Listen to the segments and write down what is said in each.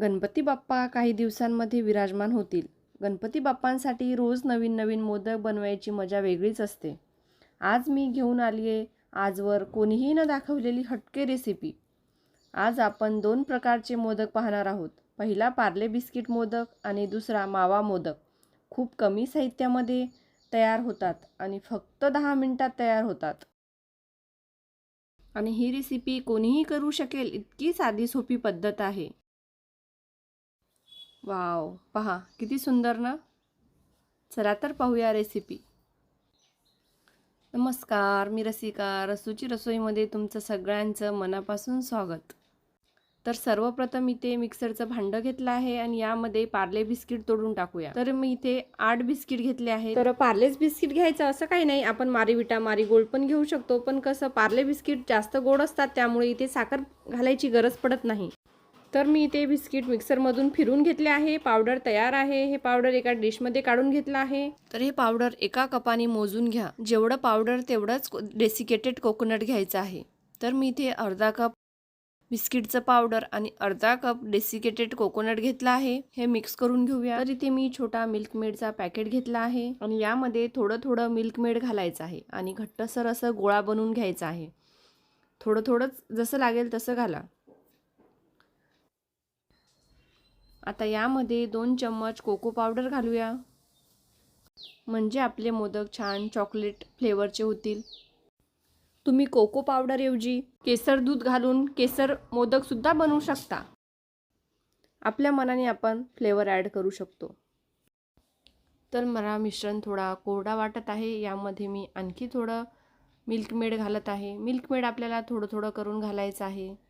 गणपती बाप्पा काही दिवसांमध्ये विराजमान होतील. गणपती बाप्पांसाठी रोज नवीन नवीन मोदक बनवायची मजा वेगळीच असते. आज मी घेऊन आली आहे आजवर कोणीही न दाखवलेली हटके रेसिपी आज आपण दोन प्रकारचे मोदक पाहणार आहोत. पहिला पार्ले बिस्किट मोदक आणि दुसरा मावा मोदक. खूप कमी साहित्यामध्ये तयार होतात आणि फक्त दहा मिनटात तयार होतात. आणि ही रेसिपी कोणीही करू शकेल इतकी साधी सोपी पद्धत आहे. वाव. पहा किती सुंदर ना? चला तर पाहूया रेसिपी नमस्कार मी रसिका. रसूची रसोईमध्ये तुमचं सगळ्यांचं मनापासून स्वागत. तर सर्वप्रथम इथे मिक्सरचं भांडं घेतलं आहे आणि यामध्ये पार्ले बिस्किट तोडून टाकूया. तर मी इथे आठ बिस्किट घेतले आहे तर पार्लेच बिस्किट घ्यायचं असं काही नाही. आपण मारीविटा मारी गोल्ड पण घेऊ शकतो. पण कसं पार्ले बिस्किट जास्त गोड असतात त्यामुळे इथे साखर घालायची गरज पडत नाही. तर मी इथे बिस्किट मिक्सरमधून फिरून घेतले आहे. पावडर तयार आहे. हे पावडर एका डिशमध्ये काढून घेतलं आहे. तर हे पावडर एका कपाने मोजून घ्या. जेवढं पावडर तेवढंच डेसिकेटेड कोकोनट घ्यायचं आहे. तर मी इथे अर्धा कप बिस्किटचं पावडर आणि अर्धा कप डेसिकेटेड कोकोनट घेतला आहे. हे मिक्स करून घेऊया. तर इथे मी छोटा मिल्क मेडचा पॅकेट घेतला आहे. आणि यामध्ये थोडं थोडं मिल्क मेड घालायचं आहे. आणि घट्टसर असं गोळा बनवून घ्यायचा आहे. थोडं थोडंच जसं लागेल तसं घाला. आता यामध्ये दोन चम्मच कोको पावडर घालूया. म्हणजे आपले मोदक छान चॉकलेट फ्लेवरचे होतील. तुम्ही कोको पावडरऐवजी केसर दूध घालून केसर मोदकसुद्धा बनवू शकता. आपल्या मनाने आपण फ्लेवर ॲड करू शकतो. तर मला मिश्रण थोडा कोरडा वाटत आहे. यामध्ये मी आणखी थोडं मिल्कमेड घालत आहे. मिल्कमेड आपल्याला थोडं थोडं करून घालायचं आहे.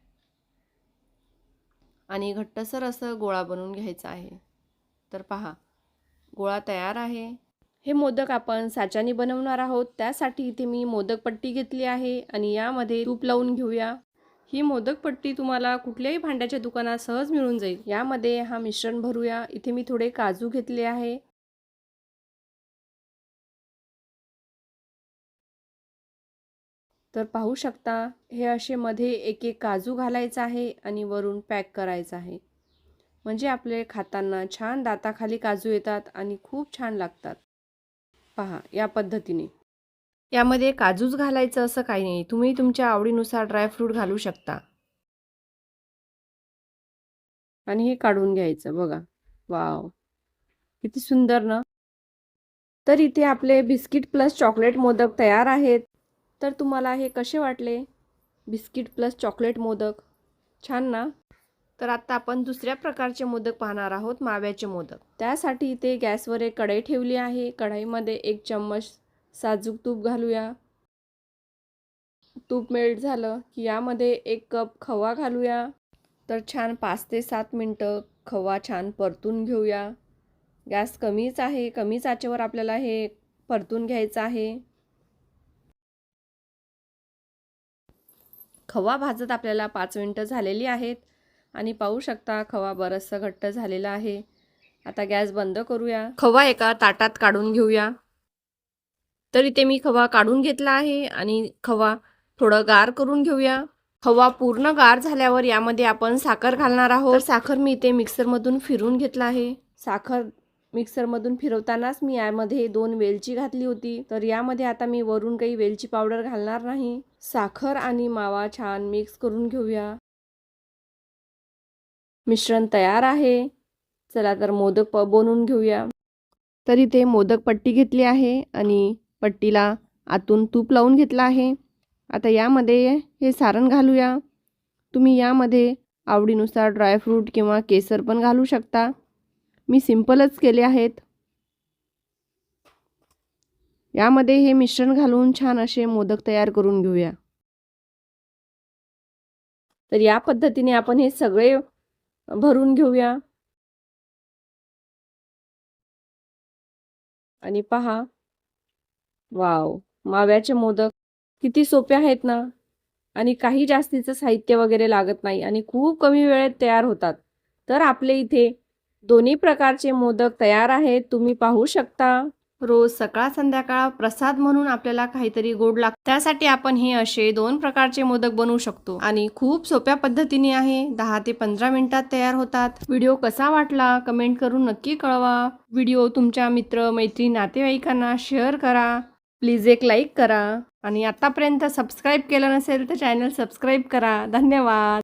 आणि घट्टसर असं गोळा बनवून घ्यायचा आहे. तर पहा गोळा तयार आहे. हे मोदक आपण साच्याने बनवणार आहोत. त्यासाठी इथे मी मोदक पट्टी घेतली आहे आणि यामध्ये तूप लावून घेऊया. ही मोदक पट्टी तुम्हाला कुठल्याही भांड्याच्या दुकानात सहज मिळून जाईल. यामध्ये हा मिश्रण भरूया. इथे मी थोडे काजू घेतले आहे. तर पाहू शकता हे असे मध्ये एक एक काजू घालायचा आहे आणि वरून पॅक करायचं आहे. म्हणजे आपले खाताना छान दाताखाली काजू येतात आणि खूप छान लागतात. पहा या पद्धतीने. यामध्ये काजूच घालायचं असं काही नाही. तुम्ही तुमच्या आवडीनुसार ड्रायफ्रूट घालू शकता. आणि हे काढून घ्यायचं बघा. वाव. किती सुंदर ना? तर इथे आपले बिस्किट प्लस चॉकलेट मोदक तयार आहेत. तर तुम्हाला हे कसे वाटले? Biscuit plus chocolate modak. छान ना? तर आता आपण दुसऱ्या प्रकारचे मोदक पाहणार आहोत माव्याचे मोदक. त्यासाठी इथे गॅसवर एक कढई ठेवली आहे. कढईमध्ये एक चम्मच साजूक तूप घालूया. तूप मेल्ट झालं की यामध्ये एक कप खवा घालूया. तर छान पाच ते सात मिनटं खवा छान परतून घेऊया. गॅस कमीच आहे. कमीच आचेवर आपल्याला हे परतून घ्यायचं आहे. खवा भाजत आपल्याला पाच मिनटं झालेली आहेत. आणि पाहू शकता खवा बरंचसं घट्ट झालेला आहे. आता गॅस बंद करूया. खवा एका ताटात काढून घेऊया. तर इथे मी खवा काढून घेतला आहे आणि खवा थोडं गार करून घेऊया. खवा पूर्ण गार झाल्यावर यामध्ये आपण साखर घालणार आहोत. साखर मी इथे मिक्सरमधून फिरून घेतला आहे. साखर मिक्सरमधून फिरवतानाच मी यामध्ये दोन वेलची घातली होती. तर यामध्ये आता मी वरून काही वेलची पावडर घालणार नाही. साखर आणि मावा छान मिक्स करून घेऊया. मिश्रण तयार आहे. चला तर मोदक प बनवून घेऊया. तर इथे मोदक पट्टी घेतली आहे आणि पट्टीला आतून तूप लावून घेतलं आहे. आता यामध्ये हे सारण घालूया. तुम्ही यामध्ये आवडीनुसार ड्रायफ्रूट किंवा केसर पण घालू शकता. मी सिंपलच केले आहेत. यामध्ये हे मिश्रण घालून छान असे मोदक तयार करून घेऊया. तर या पद्धतीने आपण हे सगळे भरून घेऊया. आणि पहा. वाव माव्याचे मोदक किती सोपे आहेत ना. आणि काही जास्तीचं साहित्य वगैरे लागत नाही आणि खूप कमी वेळेत तयार होतात. तर आपले इथे दोन्ही प्रकारचे मोदक तयार आहेत तुम्ही पाहू शकता. रोज सकाळ संध्याकाळ प्रसाद म्हणून आपल्याला काहीतरी गोड लागतं. त्यासाठी आपण हे असे दोन प्रकारचे मोदक बनवू शकतो. आणि खूप सोप्या पद्धतीने आहे. दहा ते पंधरा मिनिटात तयार होतात. व्हिडिओ कसा वाटला कमेंट करून नक्की कळवा. व्हिडिओ तुमच्या मित्र मैत्री नातेवाईकांना शेअर करा. प्लीज एक लाईक करा. आणि आतापर्यंत सबस्क्राईब केलं नसेल तर चॅनल सबस्क्राईब करा. धन्यवाद.